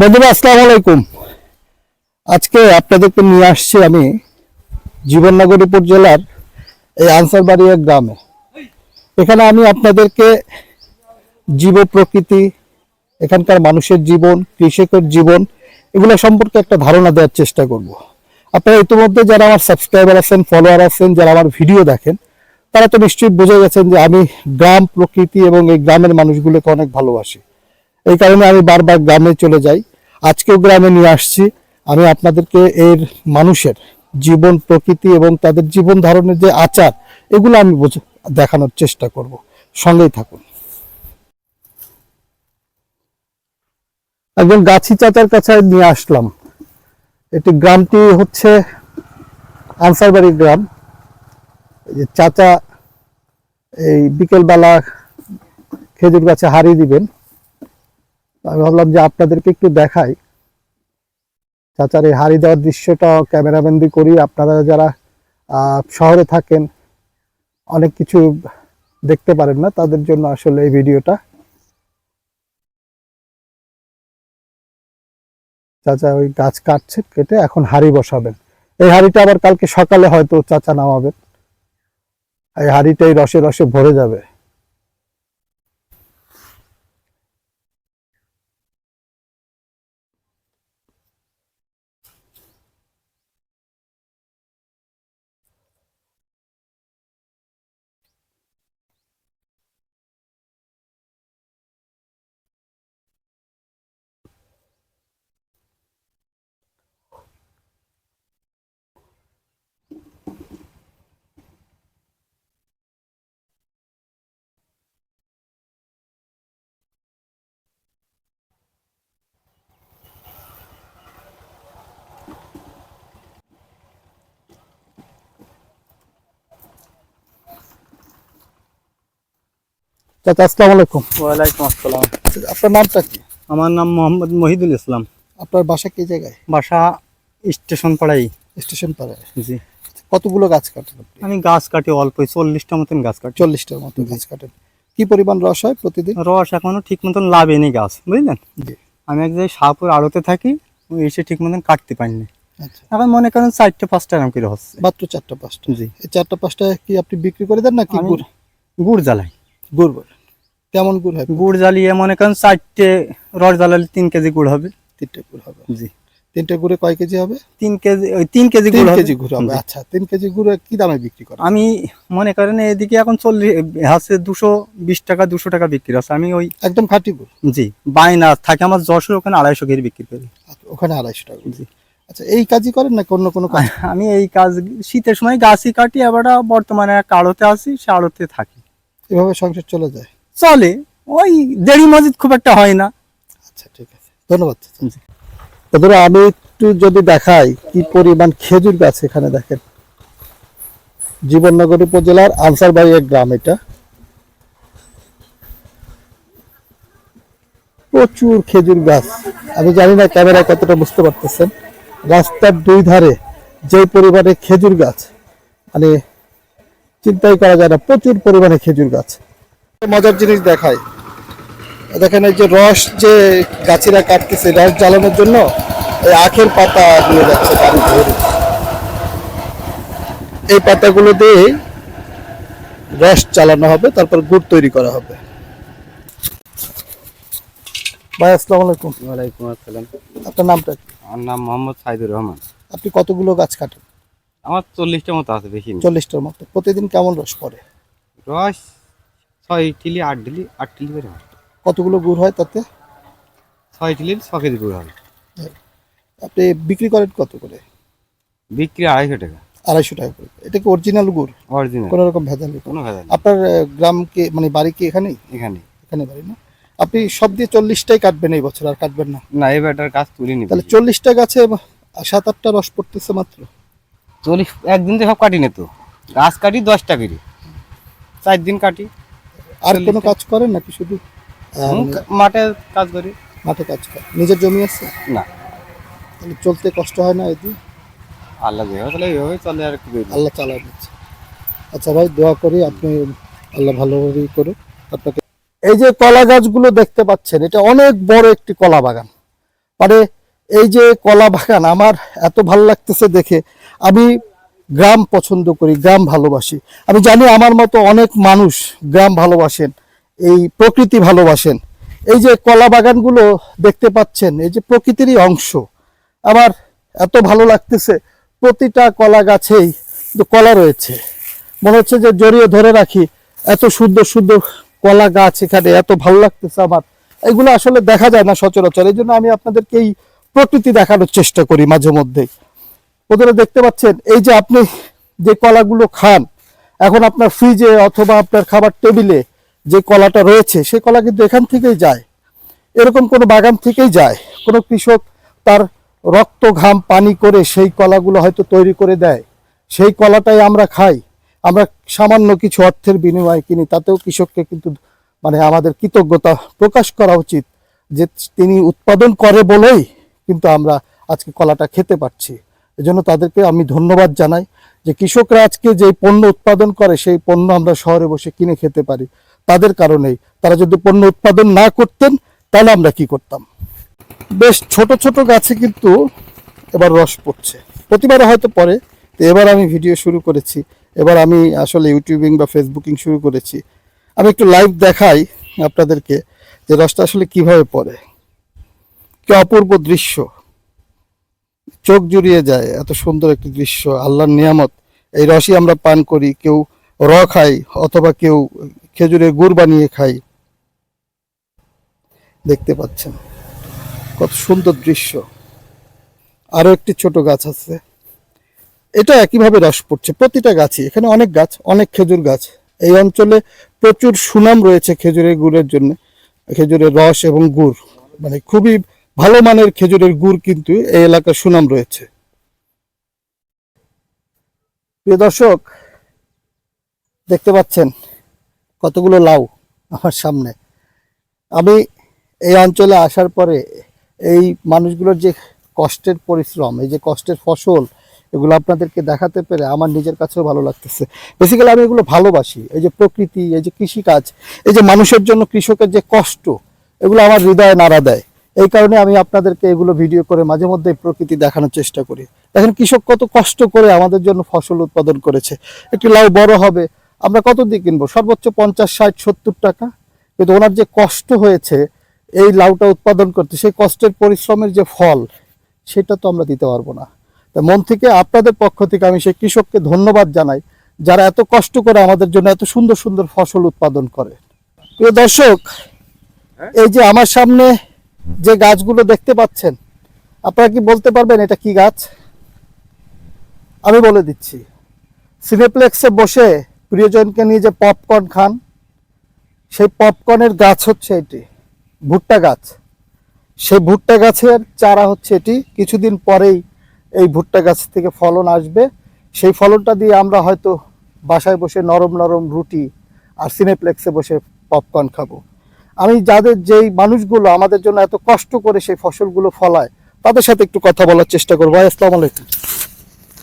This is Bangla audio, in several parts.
বন্ধুরা, আসসালামু আলাইকুম। আজকে আপনাদেরকে নিয়ে আসছি আমি জীবননগর উপজেলার এই আনসারবাড়িয়া গ্রামে। এখানে আমি আপনাদেরকে জীব প্রকৃতি, এখানকার মানুষের জীবন, কৃষকের জীবন এগুলো সম্পর্কে একটা ধারণা দেওয়ার চেষ্টা করব। আপনারা ইতিমধ্যে যারা আমার সাবস্ক্রাইবার আছেন ফলোয়ার আছেন, যারা আমার ভিডিও দেখেন, তারা তো নিশ্চয়ই বুঝে গেছেন যে আমি গ্রাম প্রকৃতি এবং এই গ্রামের মানুষগুলোকে অনেক ভালোবাসি। এই কারণে আমি বারবার গ্রামে চলে যাই। আজকেও গ্রামে নিয়ে আসছি। আমি আপনাদেরকে এর মানুষের জীবন, প্রকৃতি এবং তাদের জীবন ধারণের যে আচার, এগুলো আমি দেখানোর চেষ্টা করব। সঙ্গেই থাকুন। একজন গাছি চাচার কাছে নিয়ে আসলাম। এটি গ্রামটি হচ্ছে আনসারবাড়ি গ্রাম। যে চাচা এই বিকেলবেলা খেজুর গাছে হারিয়ে দিবেন। আমি ভাবলাম যে আপনাদেরকে একটু দেখাই। চাচার এই হারিয়ে দেওয়ার দৃশ্যটা ক্যামেরাবন্দি করি। আপনারা যারা শহরে থাকেন, অনেক কিছু দেখতে পারেন না, তাদের জন্য আসলে এই ভিডিওটা। চাচা ওই গাছ কাটছে, কেটে এখন হাড়ি বসাবেন। এই হাড়িটা আবার কালকে সকালে হয়তো চাচা নামাবেন। এই হাড়িটা এই রসে রসে ভরে যাবে। চাচা আসসালামু আলাইকুম। ওয়ালাইকুম আসসালাম। আপনার নামটা কি? আমার নাম মোহাম্মদ মহিদুল ইসলাম। আপনার বাসা কি জায়গায়? বাসা স্টেশন পাড়াই স্টেশন পাড়ায় জি কতগুলো গাছ কাটেন আমি গাছ কাটি অল্প চল্লিশটা মতন গাছ কাটি। চল্লিশটার মতো গাছ কাটেন। কি পরিমাণ রস হয় প্রতিদিন? রস এখনও ঠিক মতন লাভেনি গাছ বুঝলেন? জি। আমি এক জায়গায় শাহপুর আড়তে থাকি এসে ঠিক মতন কাটতে পারিনি। আচ্ছা। এখন মনে করেন চারটে পাঁচটা এরকম করে হচ্ছে। মাত্র চারটা পাঁচটা। জি। এই চারটা পাঁচটা কি আপনি বিক্রি করে দেন নাকি গুড়? গুড় জ্বালাই। গুড় বলেন কেমন গুড় হয় গুড় জ্বালিয়ে মনে করেন চারটে রস জ্বালালে তিন কেজি গুড় হবে। তিনটে গুড় হবে। জি। তিনটে গুড়ে কয় কেজি হবে? তিন কেজি ওই তিন কেজি গুড় কেজি গুড় হবে। আচ্ছা তিন কেজি গুড় কি দামে বিক্রি করেন? আমি মনে করেন এদিকে এখন চল্লিশ হচ্ছে দুশো বিশ টাকা দুশো টাকা বিক্রি আছে। আমি ওই একদম খাঁটি গুড়? জি বাইনা থাকে আমার যশোর ওখানে আড়াইশো কেজি বিক্রি করি। আচ্ছা, ওখানে আড়াইশো টাকা জি। আচ্ছা এই কাজই করেন নাকি অন্য কোনো কাজ? আমি এই কাজ শীতের সময় গাছই কাটি আবার বর্তমানে এক আড়তে আছি সে আড়তে থাকি। এভাবে সংসার চলে যায়? চলে। ওই দেরি মসজিদ খুব একটা হয় না। আচ্ছা ঠিক আছে। ধন্যবাদ। জি। আমি একটু যদি দেখাই কি পরিমাণ খেজুর গাছ এখানে দেখেন। জীবননগর উপজেলার আনসারবাড়ি এক গ্রাম এটা। প্রচুর খেজুর গাছ। আমি জানি না ক্যামেরায় কতটা বুঝতে পারতেছেন। রাস্তার দুই ধারে যে পরিমাণে খেজুর গাছ মানে চিন্তাই করা যায় না প্রচুর পরিমাণে খেজুর গাছ। মজার জিনিস দেখায় দেখেন এই যে রস যে গাছিরা কাটতেছে রস জ্বালানোর জন্য এই আখের পাতা দিয়ে যাচ্ছে ধরে এই পাতাগুলো দিয়ে রস চালানো হবে তারপর গুড় তৈরি করা হবে। ভাই আসসালামু আলাইকুম। ওয়ালাইকুম আসসালাম। আপনার নামটা আমার নাম মোহাম্মদ সাইদুর রহমান। আপনি কতগুলো গাছ কাটেন? আমার চল্লিশটার মতো আছে বেশি চল্লিশটার মতো। প্রতিদিন কেমন রস পড়ে? রস ছয় টিলি আট টিলি আট টিলি করে হয়। কতগুলো গুড় হয় তাতে? ছয় টিলি ছ কেজি গুড় হবে আপনি বিক্রি করেন কত করে? বিক্রি আড়াইশো টাকা। আড়াইশো টাকা করে। এটা কি অরিজিনাল গুড়? অরিজিনাল কোনো রকম ভেজাল নেই। কোনো ভেজাল আপনার আহ, গ্রাম কি মানে বাড়ি কি এখানেই? এখানে। এখানে বাড়ি না? আপনি সব দিয়ে চল্লিশটাই কাটবেন এই বছর আর কাটবেন না। না এবার কাজ তুলিনি। তাহলে চল্লিশটা গাছে সাত আটটা রস পড়তেছে মাত্র? চল্লিশ একদিন তো সব কাটি না তো। গাছ কাটি দশটা করে। চার দিন কাটি। আর কোনো কাজ করেন নাকি শুধু? মাঠে কাজ করি। মাঠে কাজ করে নিজের জমি আছে? না। তাহলে চলতে কষ্ট হয় না এদি আল্লাহ যেভাবে তাহলে এইভাবে চলে আর কি আল্লাহ চালা দিচ্ছে। আচ্ছা ভাই দোয়া করি আপনি আল্লাহ ভালোভাবেই করুক। আপনাকে এই যে কলা গাছগুলো দেখতে পাচ্ছেন এটা অনেক বড় একটি কলা বাগান। মানে এই যে কলা বাগান আমার এত ভালো লাগতেছে দেখে, আমি গ্রাম পছন্দ করি, গ্রাম ভালোবাসি। আমি জানি আমার মতো অনেক মানুষ গ্রাম ভালোবাসেন, এই প্রকৃতি ভালোবাসেন। এই যে কলা বাগানগুলো দেখতে পাচ্ছেন, এই যে প্রকৃতিরই অংশ। আমার এত ভালো লাগতেছে, প্রতিটা কলা গাছেই কলা রয়েছে। মনে হচ্ছে যে জড়িয়ে ধরে রাখি, এত সুন্দর সুন্দর কলা গাছ এখানে, এত ভালো লাগতেছে আমার। এগুলো আসলে দেখা যায় না সচরাচর, এই জন্য আমি আপনাদেরকে এই প্রকৃতি দেখানোর চেষ্টা করি মাঝে মধ্যেই। প্রথমে দেখতে পাচ্ছেন, এই যে আপনি যে কলাগুলো খান, এখন আপনার ফ্রিজে অথবা আপনার খাবার টেবিলে যে কলাটা রয়েছে সেই কলা কিন্তু এখান থেকেই যায়। এরকম কোনো বাগান থেকেই যায়। কোনো কৃষক তার রক্ত, ঘাম, পানি করে সেই কলাগুলো হয়তো তৈরি করে দেয়। সেই কলাটাই আমরা খাই। আমরা সামান্য কিছু অর্থের বিনিময়ে কিনি, তাতেও কৃষককে কিন্তু মানে আমাদের কৃতজ্ঞতা প্রকাশ করা উচিত যে তিনি উৎপাদন করে বলেই কিন্তু আমরা আজকে কলাটা খেতে পারছি। এজন্য তাদেরকে আমি ধন্যবাদ জানাই যে কৃষকরা আজকে যে পণ্য উৎপাদন করে, সেই পণ্য আমরা শহরে বসে কিনে খেতে পারি। তাদের কারণেই তারা যদি পণ্য উৎপাদন না করতেন, তাহলে আমরা কি করতাম? বেশ ছোট ছোট গাছে কিন্তু এবার রস পড়ছে। প্রতিবারে হয়তো পরে তো এবার আমি ভিডিও শুরু করেছি। এবার আমি আসলে ইউটিউবিং বা ফেসবুকিং শুরু করেছি। আমি একটু লাইভ দেখাই আপনাদেরকে যে রসটা আসলে কীভাবে পড়ে। কি অপূর্ব দৃশ্য। চোখ জুড়িয়ে যায় এত সুন্দর একটি দৃশ্য, আল্লাহর নিয়ামত। এই রসই আমরা পান করি, কেউ র খাই অথবা কেউ খেজুরের গুড় বানিয়ে খাই। দেখতে পাচ্ছেন, কত সুন্দর দৃশ্য। আরও একটি ছোট গাছ আছে। এটা একইভাবে রস পড়ছে, প্রতিটা গাছই। এখানে অনেক গাছ, অনেক খেজুর গাছ। এই অঞ্চলে প্রচুর সুনাম রয়েছে খেজুরের গুড়ের জন্য, খেজুরের রস এবং গুড়। মানে খুবই ভালো মানের খেজুরের গুড় কিন্তু এই এলাকার সুনাম রয়েছে। প্রিয় দর্শক, দেখতে পাচ্ছেন কতগুলো লাউ আমার সামনে। আমি এই অঞ্চলে আসার পরে এই মানুষগুলোর যে কষ্টের পরিশ্রম, এই যে কষ্টের ফসল, এগুলো আপনাদেরকে দেখাতে পেরে আমার নিজের কাছেও ভালো লাগতেছে। বেসিক্যালি আমি এগুলো ভালোবাসি। এই যে প্রকৃতি, এই যে কৃষিকাজ, এই যে মানুষের জন্য কৃষকের যে কষ্ট, এগুলো আমার হৃদয়ে নাড়া দেয়। এই কারণে আমি আপনাদেরকে এগুলো ভিডিও করে মাঝে মধ্যে প্রকৃতি দেখানোর চেষ্টা করি। দেখেন কৃষক কত কষ্ট করে আমাদের জন্য ফসল উৎপাদন করেছে। একটি লাউ বড় হবে আমরা কত দিয়ে কিনবো? সর্বোচ্চ পঞ্চাশ ষাট সত্তর টাকা। কিন্তু ওনার যে কষ্ট হয়েছে এই লাউটা উৎপাদন করতে সেই কষ্টের পরিশ্রমের যে ফল সেটা তো আমরা দিতে পারব না। তাই মন থেকে আপনাদের পক্ষ থেকে আমি সেই কৃষককে ধন্যবাদ জানাই যারা এত কষ্ট করে আমাদের জন্য এত সুন্দর সুন্দর ফসল উৎপাদন করে। প্রিয় দর্শক এই যে আমার সামনে যে গাছগুলো দেখতে পাচ্ছেন, আপনারা কি বলতে পারবেন এটা কি গাছ? আমি বলে দিচ্ছি। সিনেপ্লেক্সে বসে প্রিয়জনকে নিয়ে যে পপকর্ন খান, সেই পপকর্নের গাছ হচ্ছে এটি, ভুট্টা গাছ। সেই ভুট্টা গাছের চারা হচ্ছে এটি। কিছুদিন পরেই এই ভুট্টা গাছ থেকে ফলন আসবে। সেই ফলনটা দিয়ে আমরা হয়তো বাসায় বসে নরম নরম রুটি আর সিনেপ্লেক্সে বসে পপকর্ন খাব। আমি যাদের যেই মানুষগুলো আমাদের জন্য এত কষ্ট করে সেই ফসলগুলো ফলায় তাদের সাথে একটু কথা বলার চেষ্টা করব। ভাই আসসালামু আলাইকুম।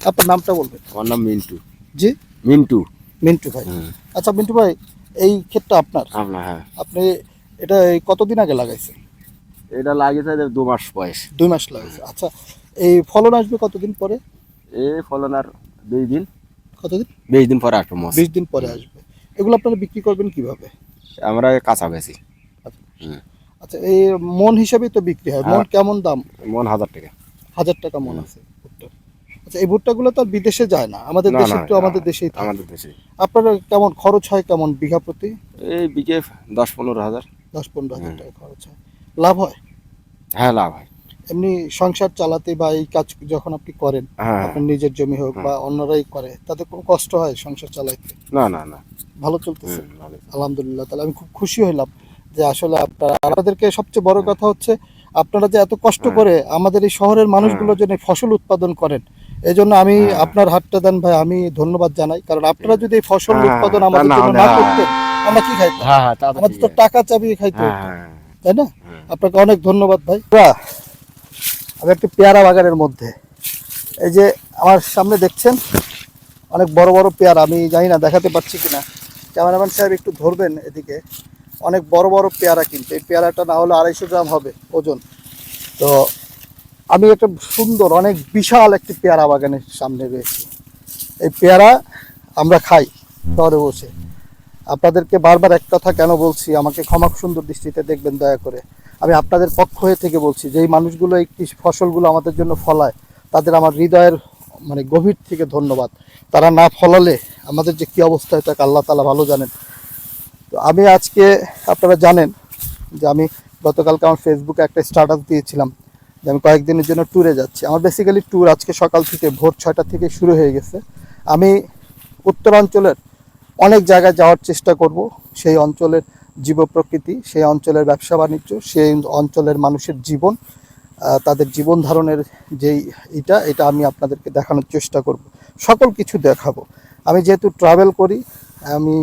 আপনার নামটা বলবেন? আমার নাম মিন্টু। জি? মিন্টু। মিন্টু ভাই। আচ্ছা মিন্টু ভাই এই ক্ষেতটা আপনার? আপনার হ্যাঁ। আপনি এটা কতদিন আগে লাগাইছেন? এটা লাগিয়েছে দু মাস বয়স। দুই মাস লাগাইছে। আচ্ছা এই ফলন আসবে কতদিন পরে? এই ফলন আর দুই দিন। কতদিন? বিশ দিন পরে আসব বিশ দিন পরে আসবে। এগুলো আপনারা বিক্রি করবেন কীভাবে? আমরা কাঁচা বেশি আচ্ছা এই মন হিসাবেই তো বিক্রি হয়। মন হ্যাঁ। কেমন দাম? মন হাজার টাকা। হাজার টাকা মন আছে আচ্ছা এই ভুট্টাগুলো তো আর বিদেশে যায় না। আমাদের দেশে একটু আমাদের দেশেই আমাদের দেশে আপনার কেমন খরচ হয় কেমন বিঘা প্রতি? এই বিঘে দশ পনেরো হাজার। দশ পনেরো হাজার টাকা খরচ হয়। লাভ হয়? হ্যাঁ লাভ হয়। এমনি সংসার চালাতে বা এই কাজ যখন আপনি করেন হ্যাঁ। আপনার নিজের জমি হোক বা অন্যরাই করে তাতে কোনো কষ্ট হয় সংসার চালাইতে? না না না। ভালো চলতেছে? হুম, আলহামদুলিল্লাহ তাহলে আমি খুব খুশি হইলাম। যে আসলে আপনারা আপনাদেরকে সবচেয়ে বড় কথা হচ্ছে আপনারা যে এত কষ্ট হ্যাঁ। করে আমাদের এই শহরের মানুষগুলোর জন্য ফসল উৎপাদন করেন এই জন্য আমি হ্যাঁ। আপনার হাতটা দেন ভাই আমি ধন্যবাদ জানাই। কারণ আপনারা যদি এই ফসল হ্যাঁ, উৎপাদন আমাদের জন্য না হ্যাঁ। করতেন আমরা কি খাইতাম? হ্যাঁ হ্যাঁ আমাদের তো টাকা চাবিয়ে খাইতে হ্যাঁ হ্যাঁ। তাই না? হ্যাঁ। আপনাকে অনেক ধন্যবাদ ভাই। আমি একটি পেয়ারা বাগানের মধ্যে এই যে আমার সামনে দেখছেন অনেক বড় বড় পেয়ারা আমি জানি না দেখাতে পারছি কিনা। ক্যামেরাম্যান সাহেব একটু ধরবেন এদিকে। অনেক বড় বড় পেয়ারা কিন্তু এই পেয়ারাটা না হলে আড়াইশো গ্রাম হবে ওজন। তো আমি একটা সুন্দর, অনেক বিশাল একটি পেয়ারা বাগানের সামনে রয়েছি। এই পেয়ারা আমরা খাই শহরে বসে। আপনাদেরকে বারবার এক কথা কেন বলছি, আমাকে ক্ষমা সুন্দর দৃষ্টিতে দেখবেন দয়া করে। আমি আপনাদের পক্ষ হয়ে থেকে বলছি যে এই মানুষগুলো এই ফসলগুলো আমাদের জন্য ফলায়, তাদের আমার হৃদয়ের মানে গভীর থেকে ধন্যবাদ। তারা না ফলালে আমাদের যে কী অবস্থা হয় তাকে আল্লাহ তালা ভালো জানেন। তো আমি আজকে আপনারা জানেন যে আমি গতকালকে আমার ফেসবুকে একটা স্টার্টাস দিয়েছিলাম যে আমি কয়েকদিনের জন্য ট্যুরে যাচ্ছি। আমার বেসিক্যালি ট্যুর আজকে সকাল থেকে ভোর ছয়টা থেকে শুরু হয়ে গেছে। আমি উত্তরাঞ্চলের অনেক জায়গায় যাওয়ার চেষ্টা করব। সেই অঞ্চলের জীব প্রকৃতি, সেই অঞ্চলের ব্যবসা বাণিজ্য, সেই অঞ্চলের মানুষের জীবন তাদের জীবন ধারণের যেই এটা এটা আমি আপনাদেরকে দেখানোর চেষ্টা করব। সকল কিছু দেখাবো। আমি যেহেতু ট্রাভেল করি, আমি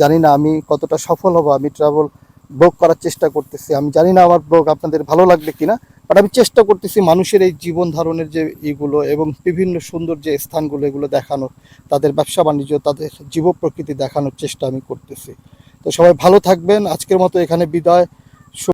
জানি না আমি কতটা সফল হব, আমি ট্রাভেল ব্লগ করার চেষ্টা করতেছি। আমি জানি না আমার ব্লগ আপনাদের ভালো লাগবে কিনা বাট আমি চেষ্টা করতেছি মানুষের এই জীবন ধারণের যে ইগুলো এবং বিভিন্ন সুন্দর যে স্থানগুলো এগুলো দেখানোর, তাদের ব্যবসা বাণিজ্য, তাদের জীব প্রকৃতি দেখানোর চেষ্টা আমি করতেছি। তো সবাই ভালো থাকবেন, আজকের মতো এখানে বিদায়।